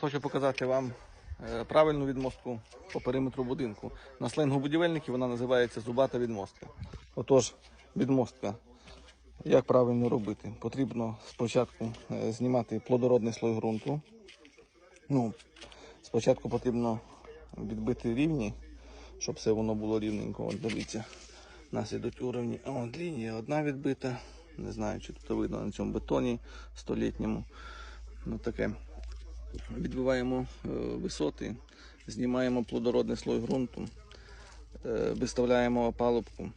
Хочу показати вам е, правильну відмостку по периметру будинку. На сленгу будівельників вона називається зубата відмостка. Отож, відмостка. Як правильно робити? Потрібно спочатку е, знімати плодородний слой ґрунту. Ну, спочатку потрібно відбити рівні, щоб все воно було рівненько. От дивіться, у нас ідуть уровні. От лінія одна відбита. Не знаю, чи тут видно на цьому бетоні столітньому. Ну таке. Відбиваємо е, висоти, знімаємо плодородний слой ґрунту, е, виставляємо опалубку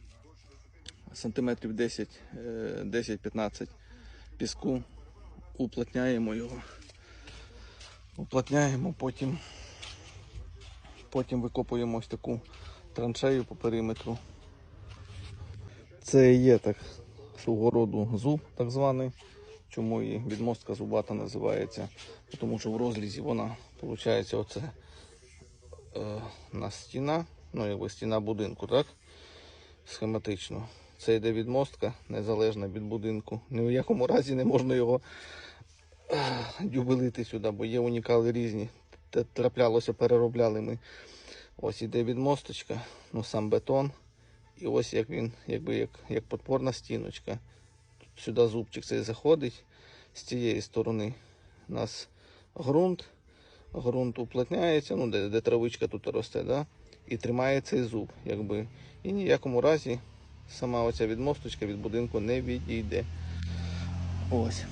сантиметрів 10, е, 10-15 піску, уплотняємо його, уплотняємо, потім, потім викопуємо ось таку траншею по периметру. Це є так свого роду зуб, так званий. Чому і відмостка зубата називається? Тому що в розрізі вона, виходить, оце е, на стіна, ну якби стіна будинку, так? Схематично. Це йде відмостка, незалежна від будинку. Ні в якому разі не можна його е, дюбелити сюди, бо є унікали різні. Траплялося, переробляли ми. Ось іде відмосточка, ну сам бетон. І ось як він, якби як, як подпорна стіночка. Сюди зубчик цей заходить з цієї сторони. У нас ґрунт, ґрунт уплотняється, ну де, де травичка тут росте, да? і тримає цей зуб. Якби. І ніякому разі сама оця відмосточка від будинку не відійде. Ось.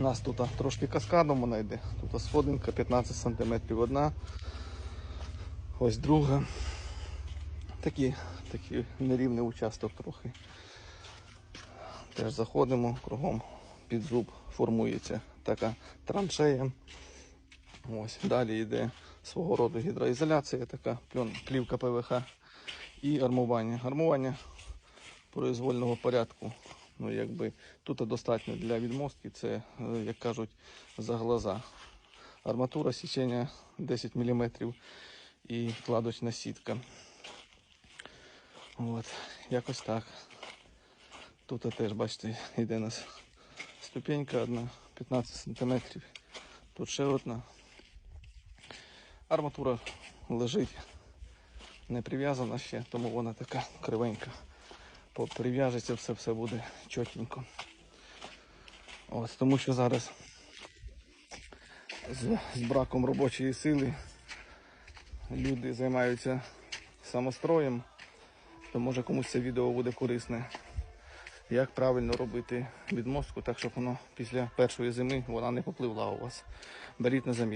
У нас тут трошки каскадом вона йде. Тут сходинка 15 см одна. Ось друга. Такий, такий нерівний участок трохи. Теж заходимо кругом під зуб формується така траншея. Ось далі йде свого роду гідроізоляція, така плівка ПВХ і армування. Армування произвольного порядку. Ну, якби тут достатньо для відмостки, це, е, як кажуть, за глаза. Арматура січення 10 мм і кладочна сітка. От, якось так. Тут теж, бачите, йде у нас ступенька одна, 15 см. Тут ще одна. Арматура лежить не прив'язана ще, тому вона така кривенька. Прив'яжеться все, все буде чотенько. Ось, тому що зараз з, з браком робочої сили люди займаються самостроєм, то може комусь це відео буде корисне як правильно робити відмостку, так щоб воно після першої зими вона не попливла у вас. Беріть на заміт.